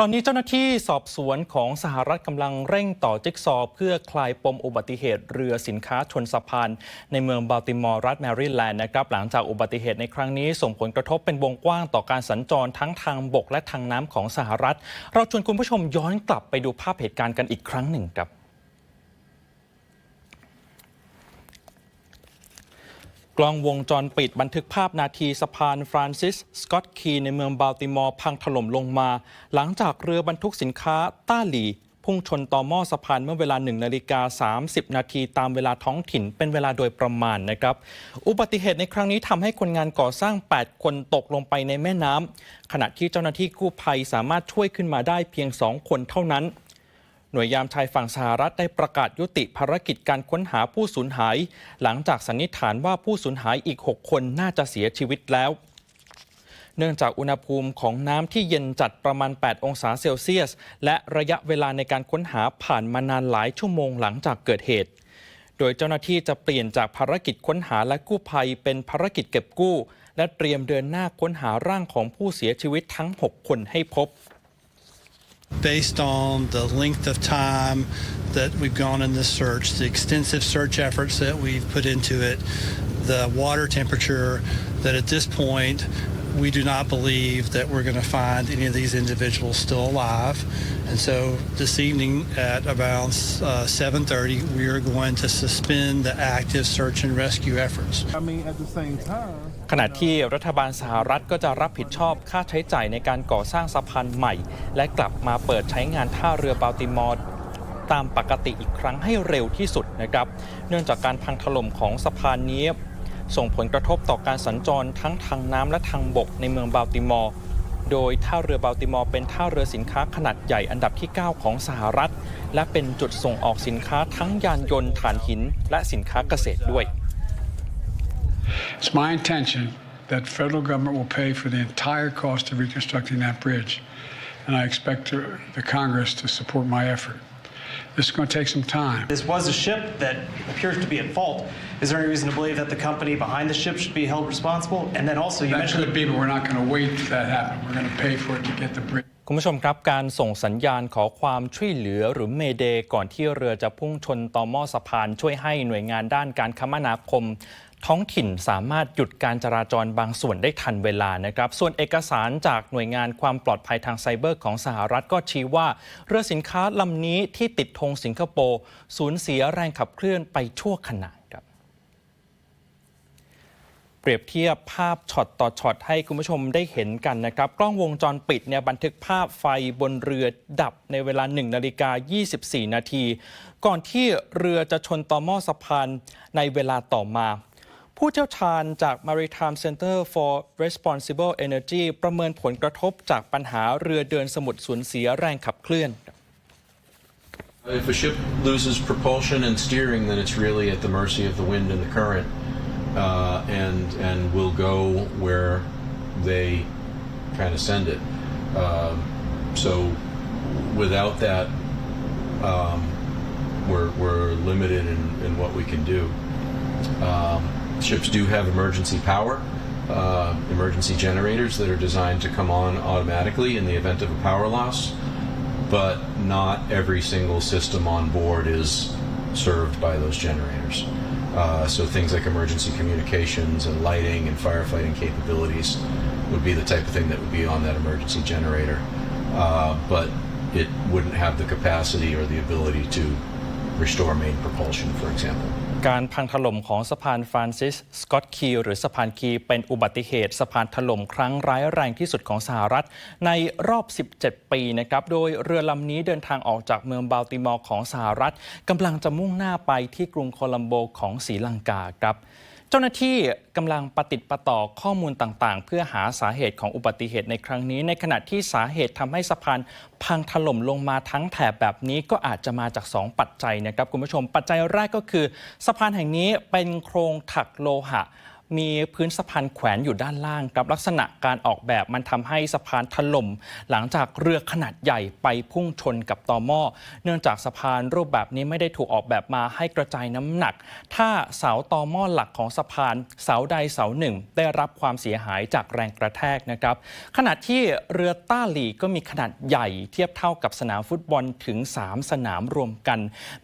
ตอนนี้เจ้าหน้าที่สอบสวนของสหรัฐกำลังเร่งต่อจิ๊กซอว์เพื่อคลายปมอุบัติเหตุเรือสินค้าชนสะพานในเมืองบัลติมอร์รัฐแมริแลนด์นะครับหลังจากอุบัติเหตุในครั้งนี้ ส่งผลกระทบเป็นวงกว้างต่อการสัญจรทั้งทางบกและทางน้ำของสหรัฐ เราชวนคุณผู้ชมย้อนกลับไปดูภาพเหตุการณ์กันอีกครั้งหนึ่งครับ กล้องวงจรปิดบันทึกภาพนาทีสะพานฟรานซิส สกอตคีในเมืองบัลติมอร์พังถล่มลงมา หลังจากเรือบรรทุกสินค้าต้าหลีพุ่งชนต่อหม้อสะพานเมื่อเวลา1นาฬิกา30 นาทีตามเวลาท้องถิ่นเป็นเวลาโดยประมาณนะครับ อุบัติเหตุในครั้งนี้ทำให้คนงานก่อสร้าง 8 คนตกลงไปในแม่น้ำขณะที่เจ้าหน้าที่กู้ภัยสามารถช่วยขึ้นมาได้เพียง 2 คนเท่านั้น หน่วยยามชายฝั่งสหรัฐได้ประกาศยุติภารกิจการค้นหาผู้สูญหาย หลังจากสันนิษฐานว่าผู้สูญหายอีก 6 คนน่าจะเสียชีวิตแล้ว เนื่องจากอุณหภูมิของน้ำที่เย็นจัดประมาณ 8 องศาเซลเซียส และระยะเวลาในการค้นหาผ่านมานานหลายชั่วโมงหลังจากเกิดเหตุ โดยเจ้าหน้าที่จะเปลี่ยนจากภารกิจค้นหาและกู้ภัยเป็นภารกิจเก็บกู้ และเตรียมเดินหน้าค้นหาร่างของผู้เสียชีวิตทั้ง 6 คนให้พบ based on the length of time that we've gone in this search, the extensive search efforts that we've put into it, the water temperature, that at this point we do not believe that we're going to find any of these individuals still alive. And so this evening at around uh, 7:30, we are going to suspend the active search and rescue efforts. I mean, at the same time, ขณะที่รัฐบาลสหรัฐก็จะรับผิดชอบค่าใช้จ่ายในการก่อสร้างสะพานใหม่ และกลับมาเปิดใช้งานท่าเรือบัลติมอร์ตามปกติอีกครั้งให้เร็วที่สุดนะครับ เนื่องจากการพังถล่มของสะพานนี้ ส่งผลกระทบต่อการสัญจรทั้งทางน้ำและทางบกในเมืองบัลติมอร์ โดยท่าเรือบัลติมอร์เป็นท่าเรือสินค้าขนาดใหญ่อันดับที่ 9 ของสหรัฐ และเป็นจุดส่งออกสินค้าทั้งยานยนต์ถ่านหิน และสินค้าเกษตรด้วย It's my intention that federal government will pay for the entire cost of reconstructing that bridge, and I expect the Congress to support my effort. This is going to take some time. This was a ship that appears to be at fault. Is there any reason to believe that the company behind the ship should be held responsible? And then also, you That mentioned could be, but we're not going to wait till that happens. We're going to pay for it to get the bridge. คุณผู้ชมครับ การส่งสัญญาณขอความช่วยเหลือหรือเมเดก่อนที่เรือจะพุ่งชนต่อหม้อสะพานช่วยให้หน่วยงานด้านการคมนาคม ท้องถิ่นสามารถหยุดการจราจรบางส่วนได้ทันเวลานะครับ ส่วนเอกสารจากหน่วยงานความปลอดภัยทางไซเบอร์ของสหรัฐก็ชี้ว่า เรือสินค้าลำนี้ที่ติดธงสิงคโปร์สูญเสียแรงขับเคลื่อนไปชั่วขณะครับ เปรียบเทียบภาพช็อตต่อช็อตให้คุณผู้ชมได้เห็นกันนะครับ กล้องวงจรปิดเนี่ยบันทึกภาพไฟบนเรือดับในเวลา1นาฬิกา24 นาที ก่อนที่เรือจะชนต่อหม้อสะพานในเวลาต่อมา ผู้เชี่ยวชาญจาก Maritime Center for Responsible Energy ประเมินผลกระทบจากปัญหาเรือเดินสมุทรสูญเสียแรงขับเคลื่อน If a ship loses propulsion and steering, then it's really at the mercy of the wind and the current, uh, and and will go where they kind of send it. Um, so without that, um, we're we're limited in, in what we can do. Um, ships do have emergency power, uh, emergency generators that are designed to come on automatically in the event of a power loss but not every single system on board is served by those generators. Uh, so things like emergency communications and lighting and firefighting capabilities would be the type of thing that would be on that emergency generator. Uh, but it wouldn't have the capacity or the ability to restore main propulsion, for example. การพังถล่มของสะพานฟรานซิสสกอตคีหรือสะพานคีเป็นอุบัติเหตุสะพานถล่มครั้งร้ายแรงที่สุดของสหรัฐ ในรอบ 17 ปีนะครับ โดยเรือลำนี้เดินทางออกจากเมืองบาลติมอร์ของสหรัฐกำลังจะมุ่งหน้าไปที่กรุงโคลัมโบของศรีลังกาครับ เจ้าหน้าที่กำลังปฏิดประต่อข้อมูลต่างๆ เพื่อหาสาเหตุของอุบัติเหตุในครั้งนี้ ในขณะที่สาเหตุทำให้สะพานพังถล่มลงมาทั้งแถบแบบนี้ก็อาจจะมาจาก 2 ปัจจัยนะครับคุณผู้ชม ปัจจัยแรกก็คือ สะพานแห่งนี้เป็นโครงถักโลหะ มีพื้นสะพานแขวนอยู่ด้านล่างกับลักษณะการออกแบบมันทำให้สะพานถล่ม หลังจากเรือขนาดใหญ่ไปพุ่งชนกับตอหม้อ เนื่องจากสะพานรูปแบบนี้ไม่ได้ถูกออกแบบมาให้กระจายน้ำหนัก ถ้าเสาตอหม้อหลักของสะพานเสาใดเสาหนึ่ง ได้รับความเสียหายจากแรงกระแทกนะครับขณะที่เรือต้าหลีก็มีขนาดใหญ่เทียบเท่ากับสนามฟุตบอลถึง 3 สนามรวมกัน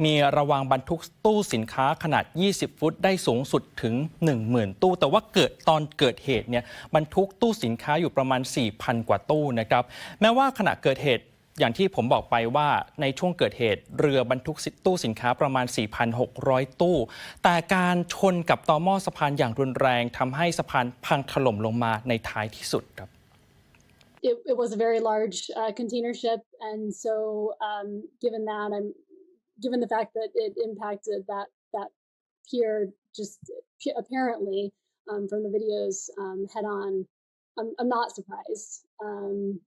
มีระวางบรรทุกตู้สินค้าขนาด 20 ฟุตได้สูงสุดถึง 10,000 ตู้แต่ว่าเกิดตอนเกิดเหตุเนี่ยบรรทุกตู้สินค้าอยู่ประมาณ 4,000 กว่าตู้นะครับแม้ว่าขณะเกิดเหตุอย่างที่ผมบอกไปว่าในช่วงเกิดเหตุ เรือบรรทุกตู้สินค้าประมาณ 4,600 ตู้ แต่การชนกับตอหม้อสะพานอย่างรุนแรงทำให้สะพานพังถล่มลงมาในท้ายที่สุดครับ it, it was a very large uh, container ship, and so um, given that, I'm given the fact that it impacted that that pier just apparently um, from the videos um, head on. I'm, I'm not surprised. Um,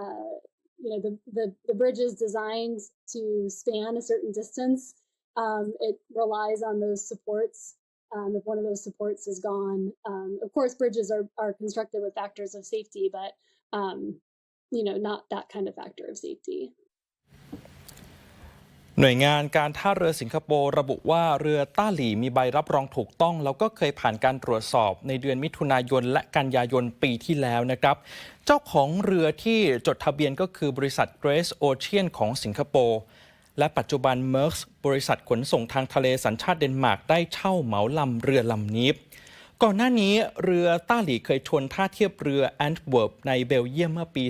uh, you know, the, the the bridge is designed to span a certain distance. Um, it relies on those supports. Um, if one of those supports is gone, um, of course, bridges are, are constructed with factors of safety, but you know, not that kind of factor of safety. หน่วยงานการท่าเรือสิงคโปร์ระบุว่าเรือต้าหลีมีใบรับรองถูกต้อง แล้วก็เคยผ่านการตรวจสอบในเดือนมิถุนายนและกันยายนปีที่แล้วนะครับ เจ้าของเรือที่จดทะเบียนก็คือบริษัท Grace Ocean ของสิงคโปร์และปัจจุบัน m e r s บริษัทขนส่งทางทะเลสัญชาติเดนมาร์กได้เช่าเหมาลำเรือลำนี้ ก่อนหน้านี้เรือต้าหลีเคยชนท่าเทียบเรือแอนต์เวิร์บในเบลเยียมเมื่อปี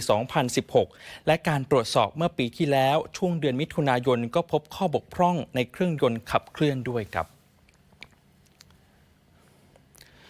2016 และการตรวจสอบเมื่อปีที่แล้วช่วงเดือนมิถุนายนก็พบข้อบกพร่องในเครื่องยนต์ขับเคลื่อนด้วยครับ